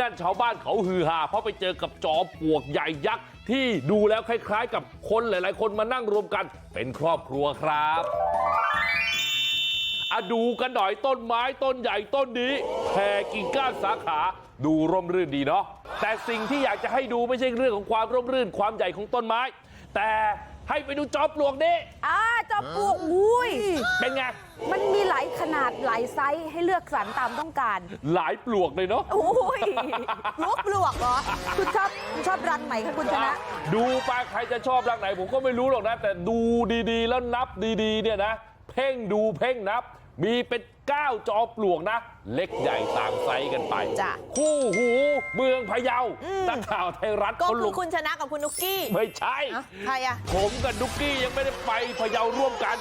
นั่นชาวบ้านเขาฮือฮาเพราะไปเจอกับจอมปลวกใหญ่ยักษ์ที่ดูแล้วคล้ายๆกับคนหลายๆคนมานั่งรวมกันเป็นครอบครัวครับอะดูกันหน่อยต้นไม้ต้นใหญ่ต้นนี้แผ่กิ่งก้านสาขาดูร่มรื่นดีเนาะแต่สิ่งที่อยากจะให้ดูไม่ใช่เรื่องของความร่มรื่นความใหญ่ของต้นไม้ แต่ให้ไปดูจอมปลวกนี้อ่าจอมปลวกอุ้ยเป็นไงมั นมีหลายขนาดหลายไซส์ให้เลือกสรรตามต้องการ หลายปลวกเลยเนาะโอ้ยลวกปลวกเหรอคุณชอบคุณชอบรังไหนคะคุณชนะ ดูไปใครจะชอบรังไหน ผมก็ไม่รู้หรอกนะ แต่ดูดีๆ แล้วนับดีๆ เนี่ยนะ เพ่งดูเพ่งนับ มีเป็น9จอปลวกนะเล็กใหญ่ต่างไซส์กันไปจ้ะคู่หูเมืองพะเยาอืมนักข่าวไทยรัฐก็เขาคืลองคุณชนะกับคุณนุกกี้ไม่ใช่เอ้าใครอะผมกับนุกกี้ยังไม่ได้ไปพะเยาร่วมกัน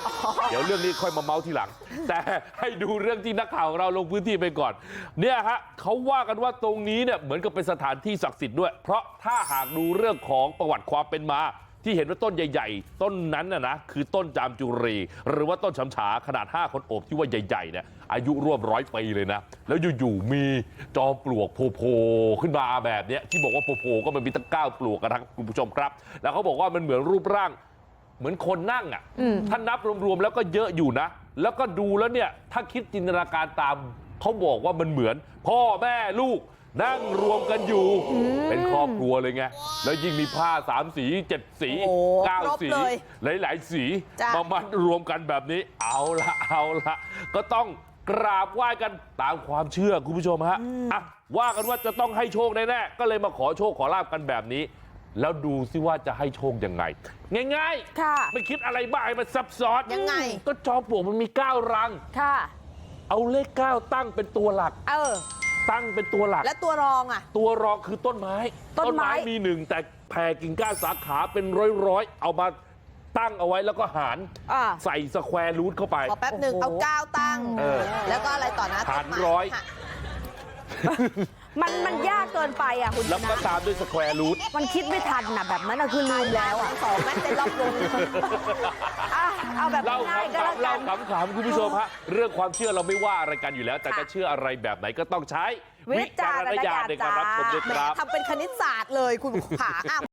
เดี๋ยวเรื่องนี้ค่อยมาเมาส์ทีหลัง แต่ให้ดูเรื่องที่นักข่าวของเราลงพื้นที่ไปก่อน เนี่ยฮะเขาว่ากันว่าตรงนี้เนี่ยเหมือนกับเป็นสถานที่ศักดิ์สิทธิ์ด้วย เพราะถ้าหากดูเรื่องของประวัติความเป็นมา ที่เห็นว่าต้นใหญ่ๆต้นนั้นน่ะนะคือต้นจามจุรีหรือว่าต้นฉำฉาขนาด5คนโอบที่ว่าใหญ่ๆเนี่ยอายุร่วมร้อยปีเลยนะแล้วอยู่ๆมีจอมปลวกโผล่ๆขึ้นมาแบบเนี้ยที่บอกว่าโผล่ๆก็มันมีตั้งเก้าปลวกนะครับคุณผู้ชมครับแล้วเขาบอกว่ามันเหมือนรูปร่างเหมือนคนนั่งอะถ้านับรวมๆแล้วก็เยอะอยู่นะ แล้วก็ดูแล้วเนี่ยถ้าคิดจินตนาการตามเขาบอกว่ามันเหมือนพ่อแม่ลูก นั่งรวมกันอยู่เป็นครอบครัวเลยไงแล้วยิ่งมีผ้าสามสีเจ็ดสีโอ้เก้าครบสีเลยหลายๆสีจ้ะมามัดรวมกันแบบนี้เอาละเอาละก็ต้องกราบไหว้กันตามความเชื่อคุณผู้ชมฮะอะว่ากันว่าจะต้องให้โชคแน่ๆก็เลยมาขอโชคขอลาบกันแบบนี้ แล้วดูซิว่าจะให้โชคยังไง ง่ายค่ะๆไม่คิดอะไรบ้าให้มันซับซ้อนยังไง ก็จอมปลวกมันมี9รังค่ะ เอาเลข9ตั้งเป็นตัวหลัก เออ ตั้งเป็นตัวหลัก และตัวรองอะตัวรองคือต้นไม้ ต้นไม้ มีหนึ่งแต่แผ่กิ่งก้านสาขาเป็นร้อยๆ เอามาตั้งเอาไว้แล้วก็หารอ่าใส่สแควร์รูทเข้าไป ขอแป๊บหนึ่งโอ้โหเอาก้าวตั้ง เออ แล้วก็อะไรต่อนะหารต้นไม้ร้อยค่ะ มันมันยากเกินไปอะคุณชแล้วก็นะตามด้วยสแควร์รูท มันคิดไม่ทันน่ะแบบนั้นน่ะคือลืมแล้วอะสองแม่เต็มรอบวงอะเอาแบบเล่าง่ายๆก็แล้วขำๆกัเล่าน ขำๆคุณผู้ชมฮะเรื่องความเชื่อเราไม่ว่าอะไรกันอยู่แล้ว แต่จะเชื่ออะไรแบบไหนก็ต้องใช้วิจารณญาณในการรับชมด้วยแหมครับ ทำเป็นคณิตศาสตร์เลยคุณขาอะ